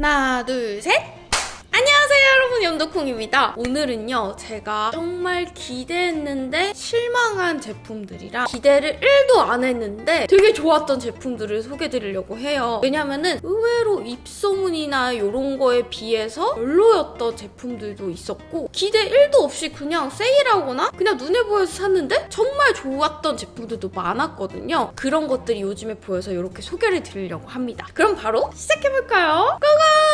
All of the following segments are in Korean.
하나, 둘, 셋! 연도콩입니다 오늘은요 제가 정말 기대했는데 실망한 제품들이랑 기대를 1도 안 했는데 되게 좋았던 제품들을 소개드리려고 해요 왜냐면은 의외로 입소문이나 이런 거에 비해서 별로였던 제품들도 있었고 기대 1도 없이 그냥 세일하거나 그냥 눈에 보여서 샀는데 정말 좋았던 제품들도 많았거든요 그런 것들이 요즘에 보여서 이렇게 소개를 드리려고 합니다 그럼 바로 시작해볼까요? 고고!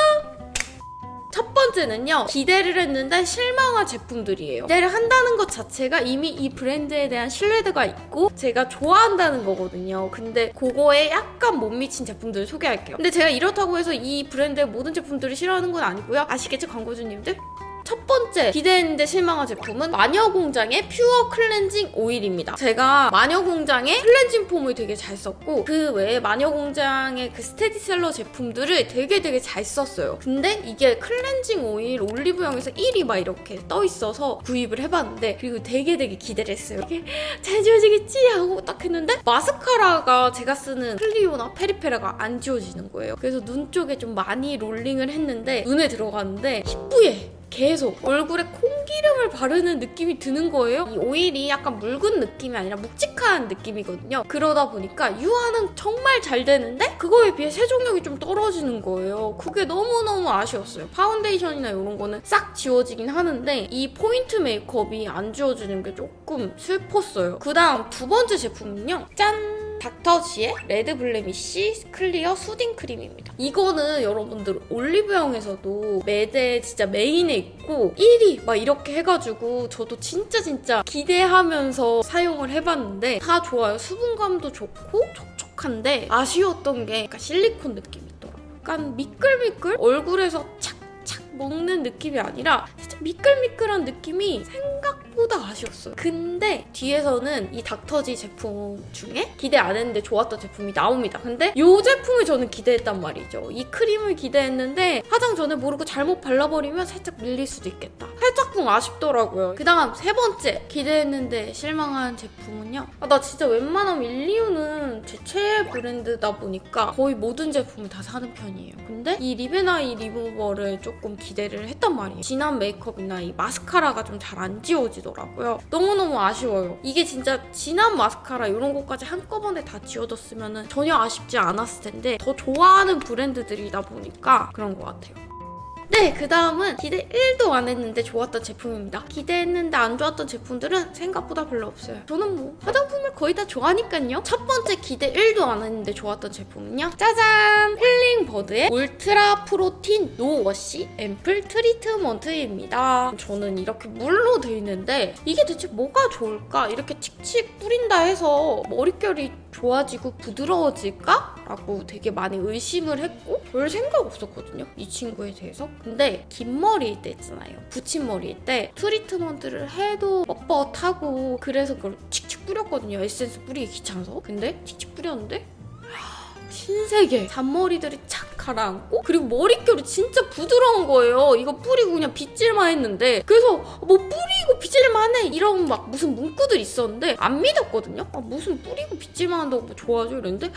첫 번째는요 기대를 했는데 실망한 제품들이에요. 기대를 한다는 것 자체가 이미 이 브랜드에 대한 신뢰도가 있고 제가 좋아한다는 거거든요. 근데 그거에 약간 못 미친 제품들을 소개할게요. 근데 제가 이렇다고 해서 이 브랜드의 모든 제품들을 싫어하는 건 아니고요. 아시겠죠 광고주님들? 첫 번째 기대했는데 실망한 제품은 마녀공장의 퓨어 클렌징 오일입니다. 제가 마녀공장의 클렌징 폼을 되게 잘 썼고 그 외에 마녀공장의 그 스테디셀러 제품들을 되게 되게 잘 썼어요. 근데 이게 클렌징 오일 올리브영에서 1위 막 이렇게 떠 있어서 구입을 해봤는데 그리고 되게 되게 기대를 했어요. 이게 잘 지워지겠지 하고 딱 했는데 마스카라가 제가 쓰는 클리오나 페리페라가 안 지워지는 거예요. 그래서 눈 쪽에 좀 많이 롤링을 했는데 눈에 들어갔는데 희뿌예 계속 얼굴에 콩기름을 바르는 느낌이 드는 거예요. 이 오일이 약간 묽은 느낌이 아니라 묵직한 느낌이거든요. 그러다 보니까 유화는 정말 잘 되는데 그거에 비해 세정력이 좀 떨어지는 거예요. 그게 너무너무 아쉬웠어요. 파운데이션이나 이런 거는 싹 지워지긴 하는데 이 포인트 메이크업이 안 지워지는 게 조금 슬펐어요. 그 다음 두 번째 제품은요. 짠! 닥터지의 레드 블레미쉬 클리어 수딩 크림입니다. 이거는 여러분들 올리브영에서도 매대 진짜 메인에 있고 1위 막 이렇게 해가지고 저도 진짜 진짜 기대하면서 사용을 해봤는데 다 좋아요. 수분감도 좋고 촉촉한데 아쉬웠던 게 약간 실리콘 느낌이 있더라고요. 약간 미끌미끌 얼굴에서 착착 먹는 느낌이 아니라 진짜 미끌미끌한 느낌이 생각보다 아쉬웠어요. 근데 뒤에서는 이 닥터지 제품 중에 기대 안 했는데 좋았던 제품이 나옵니다. 근데 이 제품을 저는 기대했단 말이죠. 이 크림을 기대했는데 화장 전에 모르고 잘못 발라버리면 살짝 밀릴 수도 있겠다. 살짝쿵 아쉽더라고요. 그 다음 세 번째 기대했는데 실망한 제품은요. 아, 나 진짜 웬만하면 일리오는 제 최애 브랜드다 보니까 거의 모든 제품을 다 사는 편이에요. 근데 이 리베나이 리무버를 조금 기대를 했단 말이에요. 진한 메이크업이나 이 마스카라가 좀 잘 안 지워지더라고요. 너무너무 아쉬워요. 이게 진짜 진한 마스카라 이런 것까지 한꺼번에 다 지워졌으면 전혀 아쉽지 않았을 텐데 더 좋아하는 브랜드들이다 보니까 그런 것 같아요. 네, 그 다음은 기대 1도 안 했는데 좋았던 제품입니다. 기대했는데 안 좋았던 제품들은 생각보다 별로 없어요. 저는 뭐 화장품을 거의 다 좋아하니까요. 첫 번째 기대 1도 안 했는데 좋았던 제품은요. 짜잔! 힐링버드의 울트라 프로틴 노워시 앰플 트리트먼트입니다. 저는 이렇게 물로 돼 있는데 이게 대체 뭐가 좋을까? 이렇게 칙칙 뿌린다 해서 머릿결이 좋아지고 부드러워질까? 라고 되게 많이 의심을 했고 별 생각 없었거든요. 이 친구에 대해서. 근데 긴 머리일 때 있잖아요. 붙임머리일 때 트리트먼트를 해도 뻣뻣하고 그래서 그걸 칙칙 뿌렸거든요. 에센스 뿌리기 귀찮아서. 근데 칙칙 뿌렸는데 신세계 잔머리들이 착 가라앉고 그리고 머릿결이 진짜 부드러운 거예요. 이거 뿌리고 그냥 빗질만 했는데 그래서 뭐 뿌리고 빗질만 해 이런 막 무슨 문구들 있었는데 안 믿었거든요. 아, 무슨 뿌리고 빗질만 한다고 뭐 좋아져 이랬는데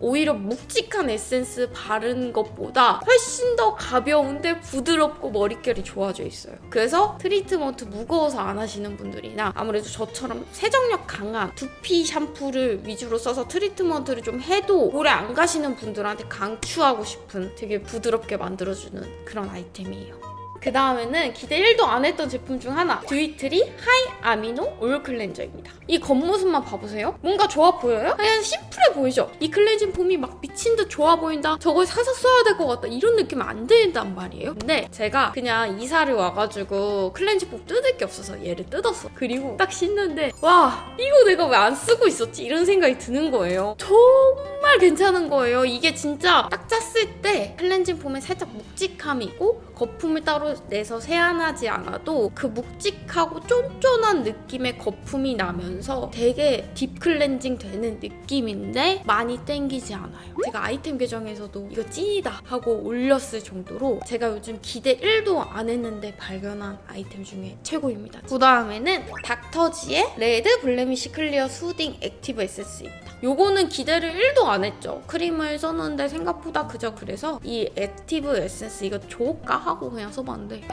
오히려 묵직한 에센스 바른 것보다 훨씬 더 가벼운데 부드럽고 머릿결이 좋아져 있어요. 그래서 트리트먼트 무거워서 안 하시는 분들이나 아무래도 저처럼 세정력 강한 두피 샴푸를 위주로 써서 트리트먼트를 좀 해도 오래 안 가시는 분들한테 강추하고 싶은 되게 부드럽게 만들어주는 그런 아이템이에요. 그 다음에는 기대 1도 안 했던 제품 중 하나 듀이트리 하이 아미노 오일 클렌저입니다. 이 겉모습만 봐보세요. 뭔가 좋아 보여요? 그냥 심플해 보이죠? 이 클렌징 폼이 막 미친 듯 좋아 보인다? 저걸 사서 써야 될 것 같다? 이런 느낌은 안 든단 말이에요. 근데 제가 그냥 이사를 와가지고 클렌징 폼 뜯을 게 없어서 얘를 뜯었어. 그리고 딱 씻는데 와 이거 내가 왜 안 쓰고 있었지? 이런 생각이 드는 거예요. 정말 괜찮은 거예요. 이게 진짜 딱 짰을 때 클렌징 폼에 살짝 묵직함이 있고 거품을 따로 내서 세안하지 않아도 그 묵직하고 쫀쫀한 느낌의 거품이 나면서 되게 딥 클렌징 되는 느낌인데 많이 땡기지 않아요. 제가 아이템 계정에서도 이거 찐이다 하고 올렸을 정도로 제가 요즘 기대 1도 안 했는데 발견한 아이템 중에 최고입니다. 그 다음에는 닥터지의 레드 블레미시 클리어 수딩 액티브 에센스입니다. 요거는 기대를 1도 안 했죠. 크림을 썼는데 생각보다 그저 그래서 이 액티브 에센스 이거 좋을까 하고 그냥 써봤는데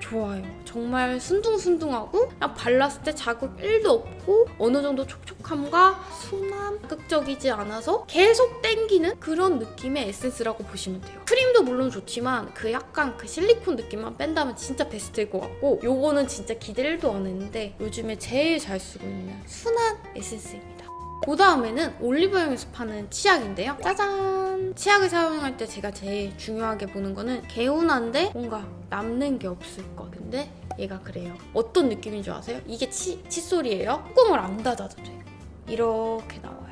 좋아요. 정말 순둥순둥하고 그냥 발랐을 때 자극 1도 없고 어느 정도 촉촉함과 순함, 극적이지 않아서 계속 땡기는 그런 느낌의 에센스라고 보시면 돼요. 크림도 물론 좋지만 그 약간 그 실리콘 느낌만 뺀다면 진짜 베스트일 것 같고 요거는 진짜 기대 1도 안 했는데 요즘에 제일 잘 쓰고 있는 순한 에센스입니다. 그 다음에는 올리브영에서 파는 치약인데요. 짜잔! 치약을 사용할 때 제가 제일 중요하게 보는 거는 개운한데 뭔가 남는 게 없을 것. 근데 얘가 그래요. 어떤 느낌인 줄 아세요? 이게 치, 칫솔이에요. 뚜껑을 안 닫아도 돼요. 이렇게 나와요.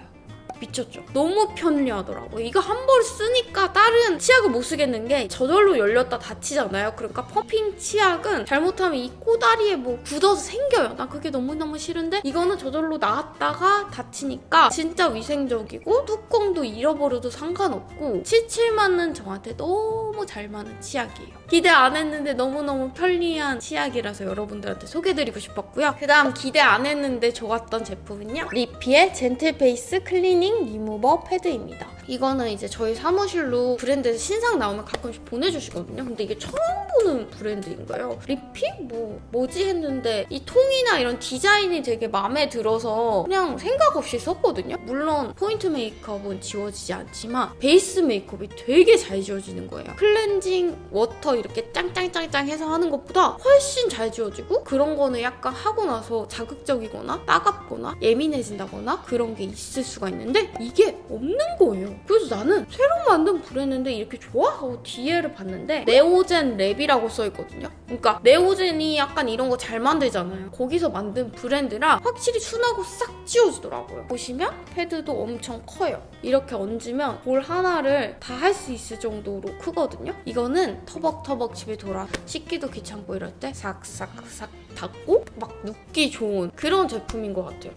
미쳤죠? 너무 편리하더라고요. 이거 한번 쓰니까 다른 치약을 못 쓰겠는 게 저절로 열렸다 닫히잖아요. 그러니까 펌핑 치약은 잘못하면 이 꼬다리에 뭐 굳어서 생겨요. 나 그게 너무너무 싫은데 이거는 저절로 나왔다가 닫히니까 진짜 위생적이고 뚜껑도 잃어버려도 상관없고 77만은 저한테 너무 잘 맞는 치약이에요. 기대 안 했는데 너무너무 편리한 치약이라서 여러분들한테 소개드리고 싶었고요. 그 다음 기대 안 했는데 좋았던 제품은요. 리피의 젠틀페이스 클리닝 리무버 패드입니다. 이거는 이제 저희 사무실로 브랜드에서 신상 나오면 가끔씩 보내주시거든요. 근데 이게 처음 보는 브랜드인 거예요. 리피? 뭐, 뭐지 했는데 이 통이나 이런 디자인이 되게 마음에 들어서 그냥 생각 없이 썼거든요. 물론 포인트 메이크업은 지워지지 않지만 베이스 메이크업이 되게 잘 지워지는 거예요. 클렌징 워터 이렇게 짱짱짱짱 해서 하는 것보다 훨씬 잘 지워지고 그런 거는 약간 하고 나서 자극적이거나 따갑거나 예민해진다거나 그런 게 있을 수가 있는데 이게 없는 거예요. 그래서 나는 새로 만든 브랜드인데 이렇게 좋아? 하고 뒤에를 봤는데 네오젠 랩이라고 써있거든요. 그러니까 네오젠이 약간 이런 거 잘 만들잖아요. 거기서 만든 브랜드라 확실히 순하고 싹 지워지더라고요. 보시면 패드도 엄청 커요. 이렇게 얹으면 볼 하나를 다 할 수 있을 정도로 크거든요. 이거는 터벅터벅 집에 돌아 씻기도 귀찮고 이럴 때 싹싹싹 닦고 막 눕기 좋은 그런 제품인 것 같아요.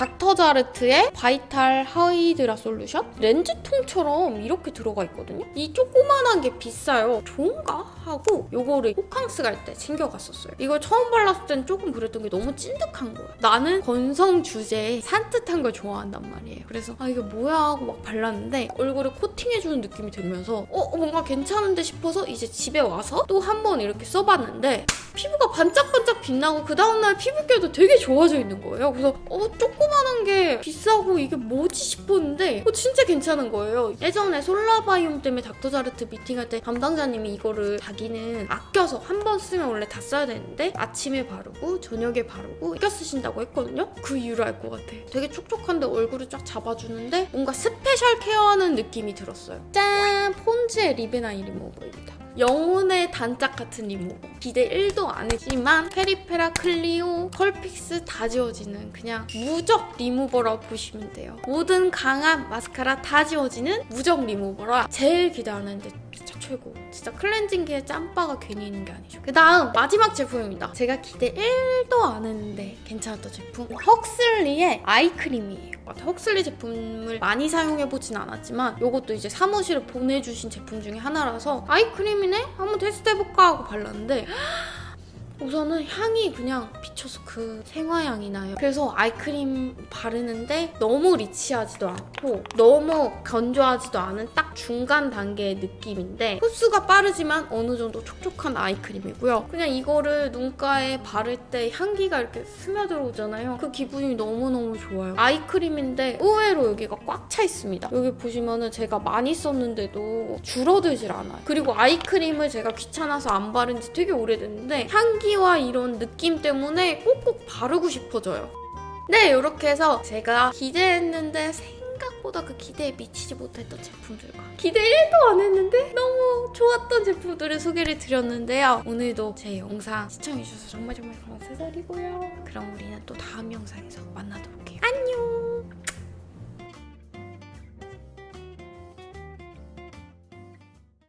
닥터자르트의 바이탈 하이드라 솔루션 렌즈통처럼 이렇게 들어가 있거든요. 이 조그만한 게 비싸요. 좋은가 하고 요거를 호캉스 갈 때 챙겨갔었어요. 이걸 처음 발랐을 땐 조금 그랬던 게 너무 찐득한 거예요. 나는 건성 주제에 산뜻한 걸 좋아한단 말이에요. 그래서 아 이게 뭐야 하고 막 발랐는데 얼굴에 코팅해주는 느낌이 들면서 어 뭔가 괜찮은데 싶어서 이제 집에 와서 또 한 번 이렇게 써봤는데 피부가 반짝반짝 빛나고 그 다음날 피부결도 되게 좋아져 있는 거예요. 그래서 어 조그만한 게 비싸고 이게 뭐지 싶었는데 어, 진짜 괜찮은 거예요. 예전에 솔라바이옴 때문에 닥터자르트 미팅할 때 담당자님이 이거를 자기는 아껴서 한 번 쓰면 원래 다 써야 되는데 아침에 바르고 저녁에 바르고 아껴 쓰신다고 했거든요. 그 이유를 알 것 같아. 되게 촉촉한데 얼굴을 쫙 잡아주는데 뭔가 스페셜 케어하는 느낌이 들었어요. 짠! 폰즈의 리베나이 리무버입니다. 영혼의 단짝 같은 리무버. 기대 1도 안 했지만 페리페라 클리오 컬픽스 다 지워지는 그냥 무적 리무버라고 보시면 돼요. 모든 강한 마스카라 다 지워지는 무적 리무버라 제일 기대 안 했는데 진짜 최고. 진짜 클렌징기에 짬바가 괜히 있는 게 아니죠. 그 다음 마지막 제품입니다. 제가 기대 1도 안 했는데 괜찮았던 제품. 헉슬리의 아이크림이에요. 헉슬리 제품을 많이 사용해보진 않았지만 이것도 이제 사무실에 보내주신 제품 중에 하나라서 아이크림이네? 한번 테스트해볼까 하고 발랐는데 우선은 향이 그냥 비춰서 그 생화향이 나요. 그래서 아이크림 바르는데 너무 리치하지도 않고 너무 건조하지도 않은 딱 중간 단계의 느낌인데 흡수가 빠르지만 어느 정도 촉촉한 아이크림이고요. 그냥 이거를 눈가에 바를 때 향기가 이렇게 스며들어오잖아요. 그 기분이 너무너무 좋아요. 아이크림인데 의외로 여기가 꽉 차 있습니다. 여기 보시면은 제가 많이 썼는데도 줄어들질 않아요. 그리고 아이크림을 제가 귀찮아서 안 바른 지 되게 오래됐는데 향기 와 이런 느낌 때문에 꼭꼭 바르고 싶어져요. 네, 이렇게 해서 제가 기대했는데 생각보다 그 기대에 미치지 못했던 제품들과 기대 1도 안 했는데 너무 좋았던 제품들을 소개를 드렸는데요. 오늘도 제 영상 시청해주셔서 정말 정말 감사드리고요. 그럼 우리는 또 다음 영상에서 만나도록